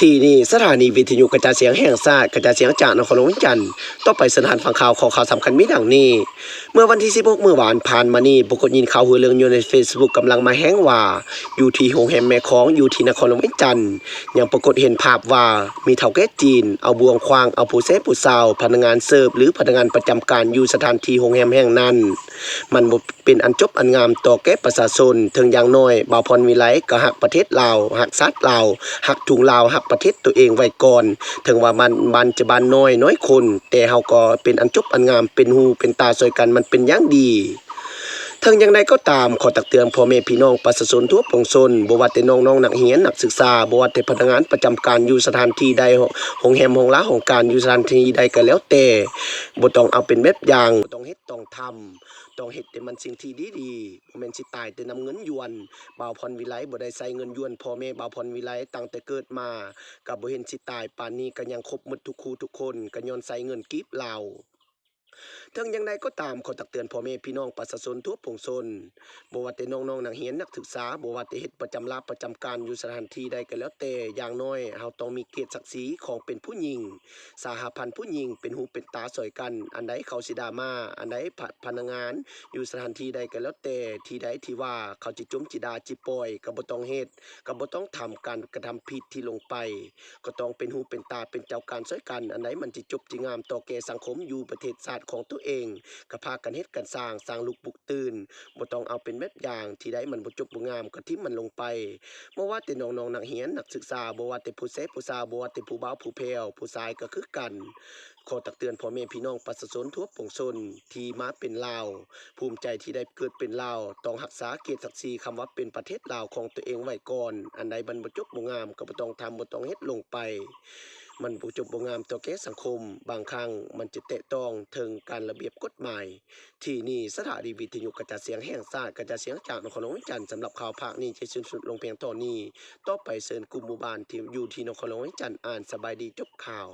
ที่นี่สถานีวิทยุกระจายเสียงแห่งชาติกระจายเสียงจากนครหลวงจันทร์ต่อไปสถานฟังข่าวของข่าวสำคัญมิดังนี้ เมื่อวันที่ 16 เมื่อวานผ่านมานี่ปรากฏยินข่าวหือเรื่องอยู่ใน Facebook กำลังมาแห้งว่า อยู่ที่โรงแรมแม่ของอยู่ที่นครหลวงจันทร์ยังปรากฏเห็นภาพว่ามีเฒ่าแก่จีน เอาบวงควางเอาผู้เซผู้สาว พนักงานเสิร์ฟหรือพนักงานประจำการอยู่สถานที่โรงแรมแห่งนั้น มันเป็นอันจบอันงามต่อแก่ประชาชนถึงอย่างน้อยบ่าวพรวิไลก็หักประเทศลาวหักสัตว์ลาวหักถุงลาวหักประเทศตัวเองไว้ก่อน ถึงว่ามันมันจะบานน้อยน้อยคน แต่เฮาก็เป็นอันจบอันงามเป็นหูเป็นตาซอยกันมันเป็นอย่างดีทั้งอย่างใดก็ตามขอตักเตือนพ่อแม่พี่น้องประชาชนทั่วปวงชนบว่าแต่น้องๆนักเรียนนักศึกษาบว่าแต่พนักงานประจำการอยู่สถานที่ใดโรงแรมโรงลาของการอยู่สถานที่ใดก็แล้วแต่บ่ต้องเอาเป็นแบบอย่างบ่ต้องเฮ็ดต้องทำต้องเฮ็ดแต่มันสิ่งที่ดีๆบ่แม่นสิตายแต่นำเงินยวนบ่าวพรวิไลบ่ได้ใส่เงินยวนพ่อแม่บ่าวพรวิไลตั้งแต่เกิดมาก็บ่เห็นสิตายปานนี้ก็ยังครบหมดทุกคู่ทุกคนก็ย้อนใส่เงินกีบลา ทั้งย่างใดก็ตามขอตักเตือนพ่อแม่พี่น้องประชาชนทั่วปวงชนบ่ว่าแต่น้องๆนักเรียนนักศึกษาบว่าแต่เฮ็ดประจำลาประจำการอยู่สถานที่ใดก็แล้วแต่อย่างน้อยเฮาต้องมีเกียรติศักดิ์ศรีของเป็นผู้หญิง สหพันธ์ผู้หญิงเป็นหูเป็นตาสอยกัน อันใดเขาสิดามา อันใดพพนักงาน อยู่สถานที่ใดก็แล้วแต่ที่ใดที่ว่าเขาจิจุ้มจิดาจิป่อยก็บ่ต้องเฮ็ดก็บ่ต้องทำการกระทำผิดที่ลงไป ก็ต้องเป็นหูเป็นตาเป็นเจ้าการช่วยกัน อันไหนมันจิจบจิงามต่อแก่สังคมอยู่ประเทศชาติของตัวเองก็พากันเฮ็ดกันสร้างสร้างลูกปุกตื่นบ่ต้องเอาเป็นแบบอย่างที่ใดมันบ่จบบ่งามก็ทิ่มมันลงไปบ่ว่าแต่น้องๆนักเรียนนักศึกษาบ่ว่าแต่ผู้เสพผู้สาวบ่ว่าแต่ผู้บ่าวผู้แพวผู้ชายก็คือกันขอตักเตือนพ่อแม่พี่น้องประชาชนทั่วปวงชนที่มาเป็นลาวภูมิใจที่ได้เกิดเป็นลาวต้องรักษาเกียรติศักดิ์ศรีคำว่าเป็นประเทศลาวของตัวเองไว้ก่อน อันใดมันบ่จบบ่งามก็บ่ต้องทำบ่ต้องเฮ็ดลงไป มันบ่จบบงามต่อแก่สังคม บางครั้งมันจะแตะต้องถึงการระเบียบกฎหมาย ที่นี่สถานีวิทยุกระจายเสียงแห่งชาติกระจายเสียงจากนครหลวงจันทร์สำหรับข่าวภาคนี้จะสิ้นสุดลงเพียงเท่านี้ ต่อไปเชิญกลุ่มหมู่บ้านที่อยู่ที่นครหลวงจันทร์อ่านสบายดีจบข่าว